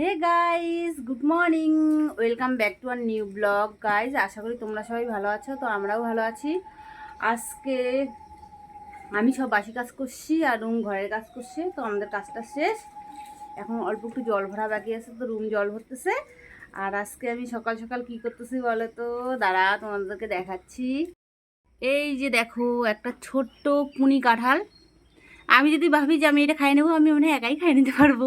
Hey guys, good morning. Welcome back to our new blog. Guys, আশা করি তোমরা সবাই ভালো আছো, তো আমরাও ভালো আছি। আজকে আমি সব বাসি কাজ করছি আর রুম ঘরের কাজ করছে, তো আমাদের কাজটা শেষ। এখন অল্প একটু জল ভরা বাকি আছে, তো রুম জল ভরতেছে। আর আজকে আমি সকাল সকাল কি করতেছি বলো তো? দাঁড়া, তোমাদেরকে দেখাচ্ছি। এই যে দেখো, একটা ছোট্ট পুনি কাঁঠাল। আমি যদি ভাবি যে আমি এটা খাই নেব, আমি মনে হয় একাই খাই নিতে পারব।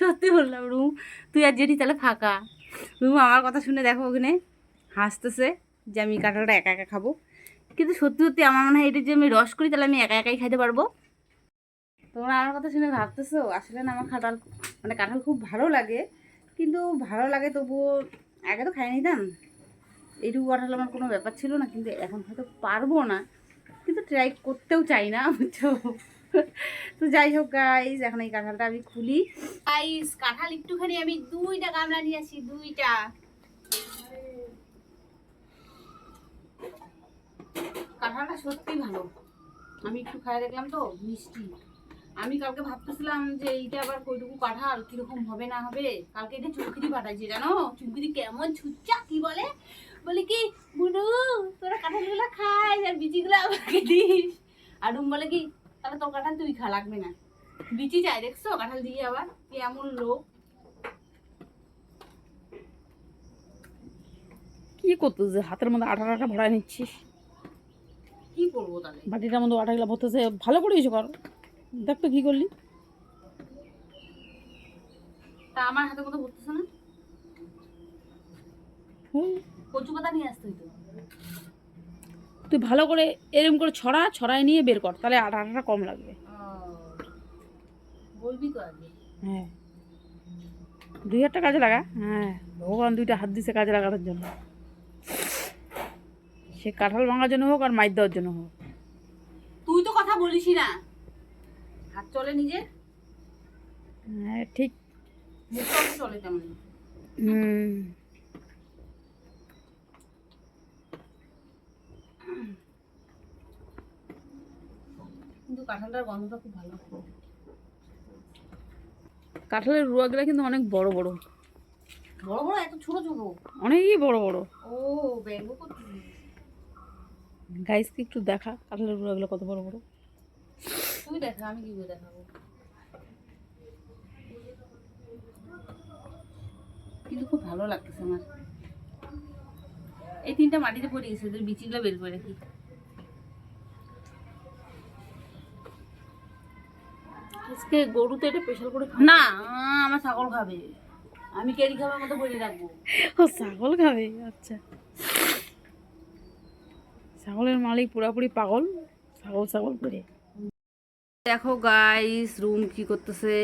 সত্যি বললাম, রুম, তুই আর জেঠি তাহলে ফাঁকা। রুম আমার কথা শুনে দেখো ওখানে হাসতেছে যে আমি কাঁঠালটা একা একা খাব। কিন্তু সত্যি সত্যি আমার মনে হয় এটা যে আমি রস করি, তাহলে আমি একা একাই খাইতে পারব। তোমরা আমার কথা শুনে ভাবতেছো, আসলে না আমার কাঁঠাল মানে কাঁঠাল খুব ভালো লাগে, কিন্তু ভালো লাগে তবুও আগে তো খাই নিতাম এইটুকু কাঁঠাল আমার কোনো ব্যাপার ছিল না, কিন্তু এখন হয়তো পারব না। কিন্তু ট্রাই করতেও চাই না, বুঝছ? তো যাই হোক গাইস এখন এই কাঁঠালটা আমি খুলি। গাইস কাঁঠাল একটুখানি আমি দুইটা গামলা নিয়ে আসি, দুইটা। কাঁঠালটা সত্যি ভালো। আমি একটু খাই দেখলাম তো, মিষ্টি। আমি কালকে ভাবতেছিলাম যে এইটা আবার কইটুকু কাঁঠাল, কীরকম হবে না হবে? কালকে এটা চুমকিরি পাঠাইছে, জানো? চুমকিরি কেমন ছুচ্চা, কি বলে? বলে কি, বুনু, তোরা কাঁঠালগুলো খাই, আর বিচিগুলো আমাকে দিস। আর বলে কি তাহলে তোর কাঁঠাল তুই খা লাগবে না। বিচি যায় দেখছ? কাঁঠাল দিয়ে আবার কি এমন লোক। কি করতেছে? হাতের মধ্যে আঠা আঠা ভরাই নিচ্ছিস। কি করব তাহলে? বাটিটার মধ্যে আঠাগুলো ভরতেছে। ভালো করে ইসে কর। দেখ তো কি করলি। তা আমার হাতে মতো ঘুরতেছে না। কচু পাতা নিয়ে আসতে হইতো। তুই ভালো করে এরম করে ছড়া ছড়াই নিয়ে বের কর তাহলে আঠাটা কম লাগবে। বলবি তো হ্যাঁ। দুই হাজারটা কাজে লাগা? হ্যাঁ। ভগবান দুইটা হাত দিছে কাজে লাগানোর জন্য। সে কাঁঠাল ভাঙার জন্য হোক আর মাইর দেওয়ার জন্য হোক। তুই তো কথা বলিসই না। হাত চলে নিজে? হ্যাঁ ঠিক। চলে তেমন। হুম কিন্তু কাঁঠালটার গন্ধটা খুব ভালো কাঁঠালের রুয়াগুলা কিন্তু অনেক বড় বড়। বড় বড় এত ছোট ছোট? অনেকই বড় বড়। ও ব্যঙ্গ গাইসকে একটু দেখা কাঁঠালের রুয়াগুলো কত বড় বড়। তুই দেখা আমি কি করে দেখাবো। কিন্তু খুব ভালো লাগতেছে আমার। এই তিনটা মাটিতে পড়ে গেছে বিচিগুলো বের করে রাখি। আজকে গরু তো এটা স্পেশাল করে না আমার ছাগল খাবে। আমি কেরি খাবার মতো পরে রাখব। ও ছাগল খাবে? আচ্ছা। ছাগলের মালিক পুরাপুরি পাগল। ছাগল ছাগল করে। দেখো গাইস রুম কি করতেছে?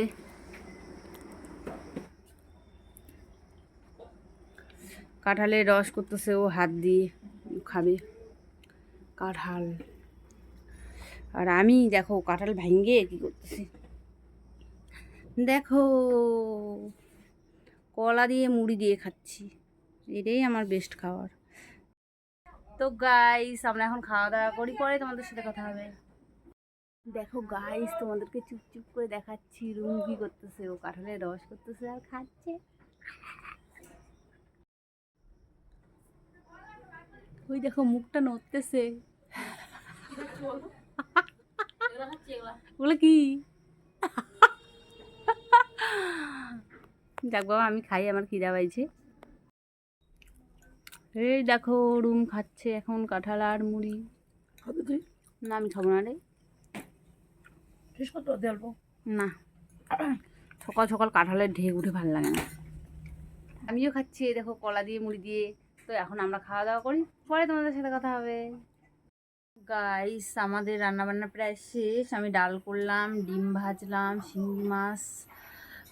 কাঁঠালের রস করতেছে ও হাত দিয়ে খাবে। কাঁঠাল। আর আমি দেখো কাঁঠাল ভাঙ্গে কি করতেছি? দেখো কলা দিয়ে মুড়ি দিয়ে খাচ্ছি। এটাই আমার বেস্ট খাবার। তো গাইস আমরা এখন খাওয়া দাওয়া করি পরে তোমাদের সাথে কথা হবে। দেখো গাইস তোমাদেরকে চুপ চুপ করে দেখাচ্ছি রুম কি করতেছে ও কাঁঠালের রস করতেছে আর খাচ্ছে। ওই দেখো মুখটা নড়তেছে। ওগুলো কি? যাক বাবা আমি খাই আমার খিদা পাইছে। এই দেখো রুম খাচ্ছে এখন কাঁঠাল আর মুড়ি। খাবে তুই? না আমি খাব না রে। না। সকাল সকাল কাঁঠালের ঢেক উঠে ভালো লাগে না। আমিও খাচ্ছি দেখো কলা দিয়ে মুড়ি দিয়ে। তো এখন আমরা খাওয়া দাওয়া করি পরে তোমাদের সাথে কথা হবে। গাইস আমাদের রান্নাবান্না প্রায় শেষ। আমি ডাল করলাম ডিম ভাজলাম শিঙ্গি মাছ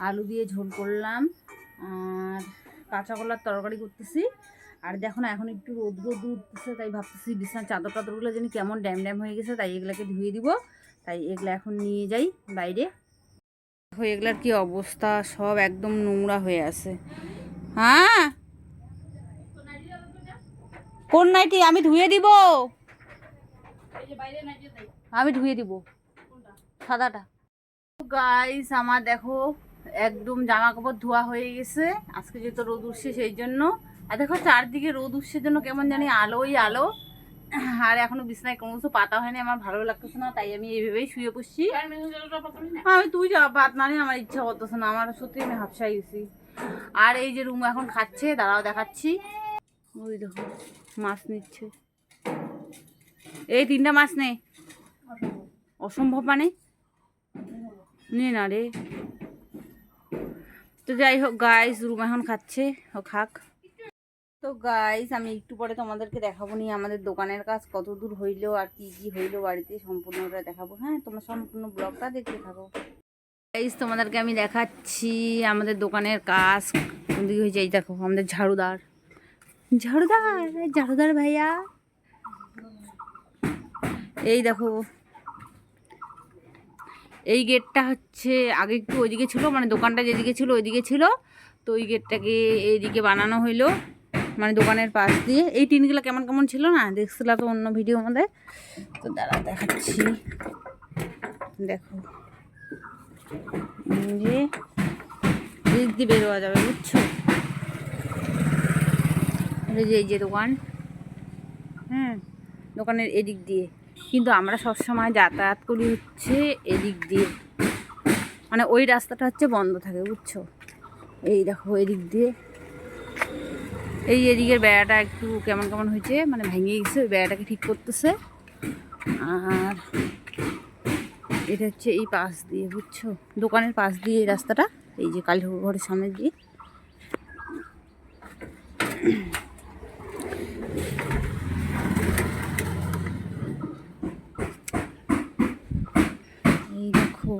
আলু দিয়ে ঝোল করলাম, আর কাঁচা কলার তরকারি করতেছি। আর দেখো না, এখন একটু রোদ রোদ উঠতেছে তাই ভাবতেছি বিছানার চাদর টাদরগুলো যেন কেমন ড্যাম ড্যাম হয়ে গেছে, তাই এগুলাকে ধুয়ে দিব। তাই এগুলো এখন নিয়ে যাই বাইরে। দেখো এগুলার কি অবস্থা, সব একদম নোংরা হয়ে আছে। হ্যাঁ? কোন নাইটি? আমি ধুয়ে দিব। আমি ধুয়ে দিব। সাদাটা। গাইস আমার দেখো একদম জামা কাপড় ধোয়া হয়ে গেছে। আজকে যেহেতু রোদ উঠছে সেই জন্য। আর দেখো চারদিকে রোদ উঠছে জন্য কেমন জানি আলোই আলো। আর এখনও বিছনায় কোনো কিছু পাতা হয়নি, আমার ভালো লাগতেছে না, তাই আমি এইভাবেই শুয়ে পড়ছি। আমি তুই যা, ভাত না আমার ইচ্ছা করতেছে না, আমার সত্যি আমি হাফসাই গেছি। আর এই যে রুম এখন খাচ্ছে, দাঁড়াও দেখাচ্ছি। ওই দেখো, মাছ নিচ্ছে। এই তিনটা মাছ নেই অসম্ভব মানে? নে না রে। তো যাই হোক গাইস রুম এখন খাচ্ছে ও খাক তো গাইস আমি একটু পরে তোমাদেরকে দেখাবো নি আমাদের দোকানের কাজ, কত দূর হইল আর কি কি হইল বাড়িতে, সম্পূর্ণটা দেখাবো। হ্যাঁ তোমরা সম্পূর্ণ ব্লগটা দেখতে থাকো। গাইস তোমাদেরকে আমি দেখাচ্ছি আমাদের দোকানের কাজ। কোন দিকে হয়েছে, এই দেখো, আমাদের ঝাড়ুদার। ঝাড়ুদার ঝাড়ুদার ভাইয়া। এই দেখো এই গেটটা হচ্ছে আগে একটু ওইদিকে ছিল মানে দোকানটা যেদিকে ছিল ওইদিকে ছিল। তো ওই গেটটাকে এইদিকে বানানো হইল মানে দোকানের পাশ দিয়ে। এই টিনগুলো কেমন কেমন ছিল না? দেখছিল তো অন্য ভিডিও মধ্যে তো দাঁড়া, দেখাচ্ছি। দেখো। যে দিয়ে বেরোয়া যাবে, বুঝছ? এই যে দোকান। হ্যাঁ দোকানের এদিক দিয়ে। কিন্তু আমরা সবসময় যাতায়াত করি হচ্ছে এদিক দিয়ে। মানে ওই রাস্তাটা হচ্ছে বন্ধ থাকে, বুঝছ? এই দেখো, এদিক দিয়ে। এই এদিকের বেড়াটা একটু কেমন কেমন হয়েছে? মানে ভেঙে গেছে, ওই বেড়াটাকে ঠিক করতেছে। আর এটা হচ্ছে এই পাশ দিয়ে, বুঝছ? দোকানের পাশ দিয়ে এই রাস্তাটা, এই যে কালী ঘরের সামনে দিয়ে এই দেখো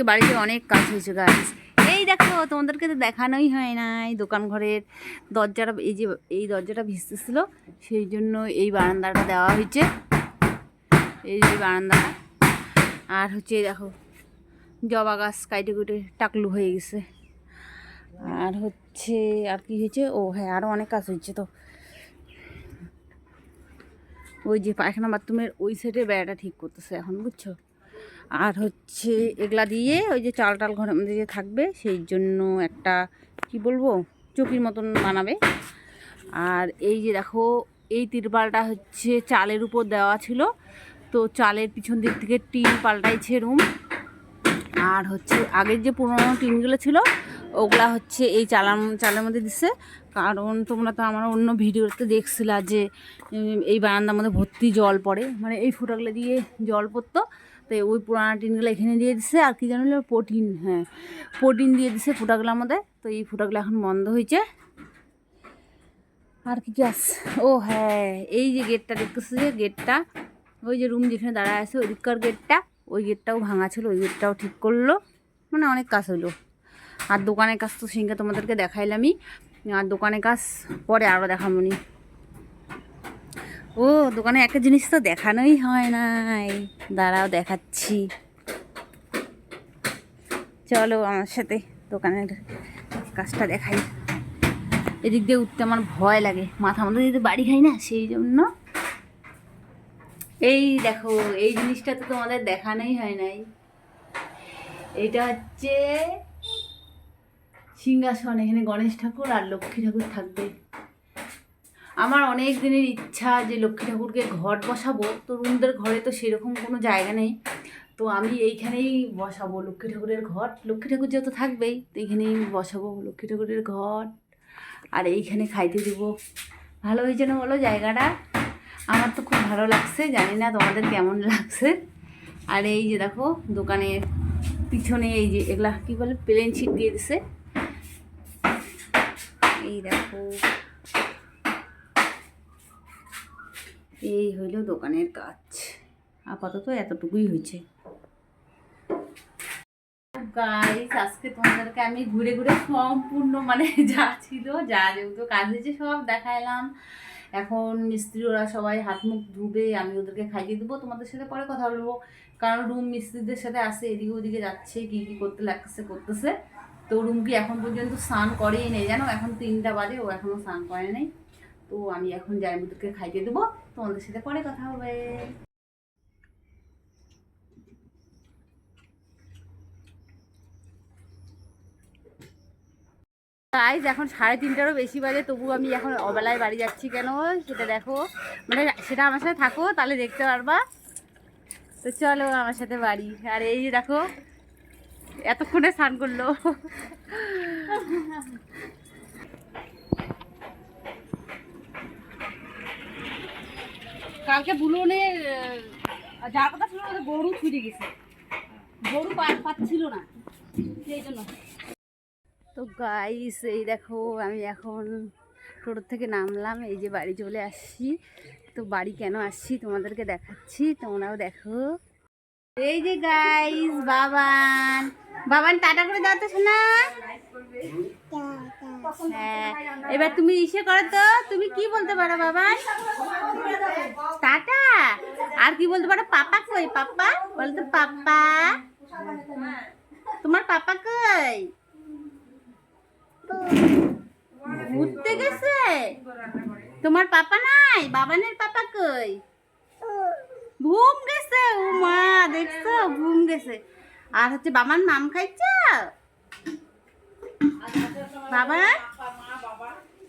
আজকে বাড়িতে অনেক কাজ হয়েছে গাছ এই দেখো, তোমাদেরকে তো দেখানোই হয় নাই দোকান ঘরের দরজাটা, এই যে এই দরজাটা ভিজতেছিল, সেই জন্য এই বারান্দাটা দেওয়া হয়েছে। এই যে বারান্দাটা। আর হচ্ছে দেখো, জবা গাছ কাইটে কুটে টাকলু হয়ে গেছে। আর হচ্ছে, আর কি হয়েছে? ও হ্যাঁ আরও অনেক কাজ হয়েছে তো। ওই যে পায়খানা বাথরুমের ওই সাইডের বেড়াটা ঠিক করতেছে এখন, বুঝছ? আর হচ্ছে এগুলা দিয়ে ওই যে চাল টাল ঘরের মধ্যে যে থাকবে, সেই জন্য একটা, কি বলব, চকির মতন বানাবে। আর এই যে দেখো, এই তিরপালটা হচ্ছে চালের উপর দেওয়া ছিল। তো চালের পিছন দিক থেকে টিন পাল্টাইছে রুম আর হচ্ছে আগের যে পুরোনো টিনগুলো ছিল, ওগুলা হচ্ছে এই চালার চালের মধ্যে দিছে। কারণ তোমরা তো আমার অন্য ভিডিওতে দেখছিলা যে এই বারান্দার মধ্যে ভর্তি জল পড়ে। মানে এই ফুটাগুলো দিয়ে জল পড়তো। তো ওই পুরানো টিনগুলো এখানে দিয়ে দিছে, আর কি জানো প্রোটিন হ্যাঁ প্রোটিন দিয়ে দিছে ফুটাগুলোর মধ্যে। তো এই ফুটাগুলো এখন বন্ধ হয়েছে। আর কি আছে? ও হ্যাঁ এই যে গেটটা দেখতেছো যে গেটটা, ওই যে রুম যেখানে দাঁড়ায় আছে ওইদিককার গেটটা, ওই গেটটাও ভাঙা ছিল, ওই গেটটাও ঠিক করল। মানে অনেক কাজ হলো। আর দোকানের কাজ তো সেদিনকে তোমাদেরকে দেখাইলামই। আর দোকানের কাজ পরে আরও দেখাবো নি ও, দোকানে একটা জিনিস তো দেখানোই হয় নাই। দাঁড়াও, দেখাচ্ছি। চলো আমার সাথে দোকানের কাজটা দেখাই। এদিক দিয়ে উঠতে আমার ভয় লাগে। মাথা মধ্যে যদি বাড়ি খাই না, সেই জন্য। এই দেখো, এই জিনিসটা তো তোমাদের দেখানোই হয় নাই। এইটা হচ্ছে সিংহাসন, এখানে গণেশ ঠাকুর আর লক্ষ্মী ঠাকুর থাকবে। আমার অনেক দিনের ইচ্ছা যে লক্ষ্মী ঠাকুরকে ঘট বসাবো, তো রুমদের ঘরে তো সেরকম কোনো জায়গা নেই। তো আমি এইখানেই বসাবো লক্ষ্মী ঠাকুরের ঘট লক্ষ্মী ঠাকুর যত থাকবেই, তো এইখানেই বসাবো লক্ষ্মী ঠাকুরের ঘট আর এইখানে খাইতে দেবো। ভালো হয়েছে না বলো জায়গাটা? আমার তো খুব ভালো লাগছে, জানি না তোমাদের কেমন লাগছে। আর এই যে দেখো, দোকানের পিছনে এই যে এগুলা কী বলে প্লেন শিট দিয়ে দিছে। এই দেখো। এই হইল দোকানের কাজ। আপাতত এতটুকুই হয়েছে গাইস আজকে তোমাদেরকে আমি ঘুরে ঘুরে সম্পূর্ণ মানে যা ছিল, যা যেহেতু কাজ হয়েছে সব দেখাইলাম। এখন মিস্ত্রি ওরা সবাই হাত মুখ ধুবে, আমি ওদেরকে খাইয়ে দেবো, তোমাদের সাথে পরে কথা বলব। কারণ রুম মিস্ত্রিদের সাথে আসে এদিকে ওদিকে যাচ্ছে, কি কি করতে লাগতেছে, করতেছে। তো রুম কি এখন পর্যন্ত স্নান করেই নেই, জানো? এখন তিনটা বাজে, ও এখনও স্নান করে নেই। তো আমি এখন যাই ওদেরকে খাইয়ে দেবো। তোমাদের সাথে পরে কথা হবে। গাইজ এখন সাড়ে তিনটারও বেশি বাজে, তবু আমি এখন অবেলায় বাড়ি যাচ্ছি কেন? সেটা দেখো। মানে সেটা আমার সাথে থাকো, তাহলে দেখতে পারবা। তো চলো আমার সাথে বাড়ি। আর এই দেখো, এতক্ষণে স্নান করল। কালকে বুলনের আহ, যার কথা ছিল গরু ছুটে গেছে। গরু পাচ্ছিল না। সেই জন্য। তো গাইস এই দেখো আমি এখন টোটোর থেকে নামলাম এই যে বাড়ি চলে আসছি। তো বাড়ি কেন আসছি তোমাদেরকে দেখাচ্ছি তোমরাও দেখো। এই যে গাইস বাবান। বাবান টাটা করে দাও তো শোনা হ্যাঁ। এবার তুমি ইসে করো তো। তুমি কি বলতে পারো বাবান টাটা। আর কি বলতে পারো? পাপা কই? পাপা? বলতো পাপা। তোমার পাপা কই? ঘুরতে গেছে? তোমার পাপা নাই? বাবানের পাপা কই? ঘুম গেছে। ও মা দেখছ? ঘুম গেছে। আর হচ্ছে বাবার নাম খাইছ? বাবা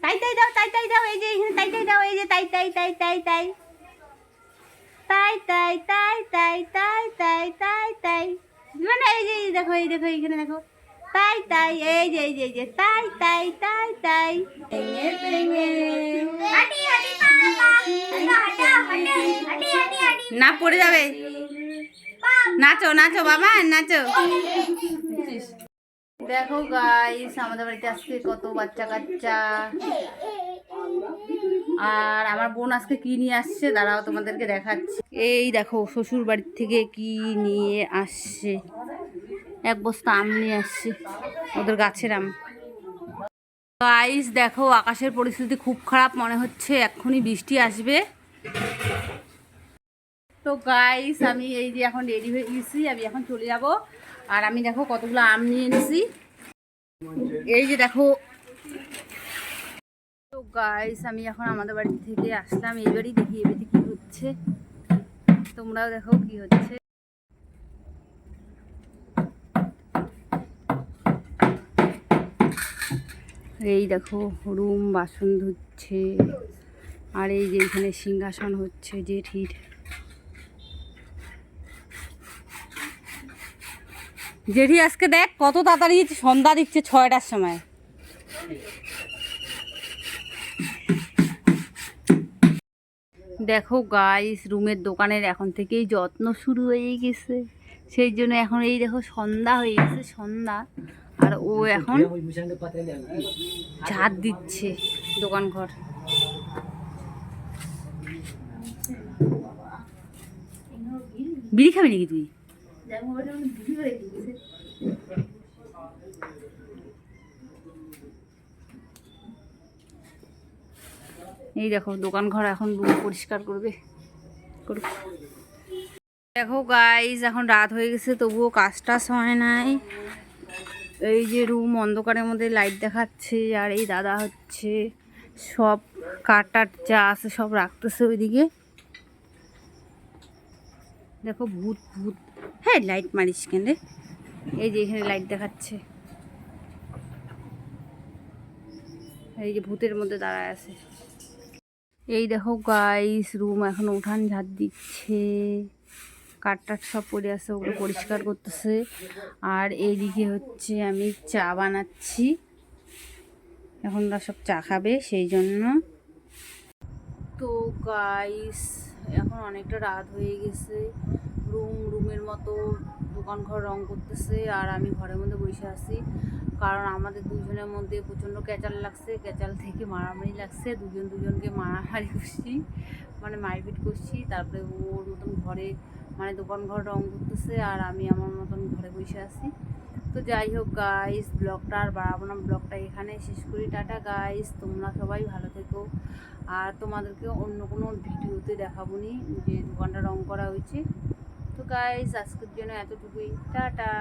তাই তাই দাও তাই তাই দাও এই যে এখানে তাই তাই দাও এই যে তাই তাই তাই তাই তাই তাই তাই তাই তাই তাই তাই তাই তাই মানে এই যে দেখো এই দেখো এইখানে দেখো তাই তাই এই যে এই যে এই যে তাই তাই তাই তাই না পড়ে যাবে নাচো নাচো বাবা নাচো দেখো গাইস আমাদের বাড়িতে আজকে কত বাচ্চা কাচ্চা। আর আমার বোন আজকে কি নিয়ে আসছে, দাঁড়াও তোমাদেরকে দেখাচ্ছি। এই দেখো, শ্বশুর বাড়ির থেকে কি নিয়ে আসছে? এক বস্তা আম নিয়ে আসছে, ওদের গাছের আম। গাইস দেখো, আকাশের পরিস্থিতি খুব খারাপ মনে হচ্ছে, এক্ষুনি বৃষ্টি আসবে। তো গাইস আমি এই যে এখন রেডি হয়ে গেছি, আমি এখন চলে যাব। আর আমি দেখো কতগুলো আম নিয়ে এনেছি। এই যে দেখো। গাইস আমি এখন আমাদের বাড়ি থেকে আসলাম এই বাড়ি দেখি বাড়িতে কি হচ্ছে। তোমরাও দেখো কি হচ্ছে। এই দেখো, রুম বাসন ধুচ্ছে। আর এই যে এখানে সিংহাসন হচ্ছে যে জেঠির। জেঠি, আজকে দেখ কত তাড়াতাড়ি সন্ধ্যা দিচ্ছে ছয়টার সময়। দেখো গাইস রুমের দোকানের এখন থেকেই যত্ন শুরু হয়ে গেছে। সেই জন্য এখন এই দেখো সন্ধ্যা হয়ে গেছে, সন্ধ্যা। আর ও এখন ঝাড় দিচ্ছে দোকান ঘর। বিড়ি খাবি নাকি তুই? এই দেখো, দোকান ঘর এখন পরিষ্কার করবে। দেখো গাইজ এখন রাত হয়ে গেছে, তবুও কাজ টাজ হয় নাই। এই যে রুম অন্ধকারের মধ্যে লাইট দেখাচ্ছে, আর এই দাদা হচ্ছে সব কাটার যা আছে সব রাখতেছে ওইদিকে। দেখো ভূত ভূত হ্যাঁ লাইট মারিস কেন রে? এই যে এখানে লাইট দেখাচ্ছে। এই যে ভূতের মধ্যে দাঁড়ায় আছে। এই দেখো গাইস রুম এখন উঠান ঝাড় দিচ্ছে। কাঠ টাট সব পড়ে আছে, ওগুলো পরিষ্কার করতেছে। আর এইদিকে হচ্ছে আমি চা বানাচ্ছি। এখন ওরা সব চা খাবে, সেই জন্য। তো গাইস এখন অনেকটা রাত হয়ে গেছে। রুম রুমের মতো দোকান ঘর রং করতেছে আর আমি ঘরের মধ্যে বসে আছি। কারণ আমাদের দুজনের মধ্যে প্রচণ্ড ক্যাচাল লাগছে, ক্যাচাল থেকে মারামারি লাগছে, দুজন দুজনকে মারামারি করছি মানে মারপিট করছি। তারপরে ওর মতন ঘরে মানে দোকান ঘর রং করতেছে আর আমি আমার মতন ঘরে বসে আছি। তো যাই হোক গাইস ব্লগটা আর বাড়াবো না, ব্লগটা এখানে শেষ করি। টাটা গাইস তোমরা সবাই ভালো থেকো। আর তোমাদেরকে অন্য কোনো ভিডিওতে দেখাবো নি, যে দোকানটা রং করা হয়েছে। তো গাইজ আজকের জন্য এতটুকুই। টাটা।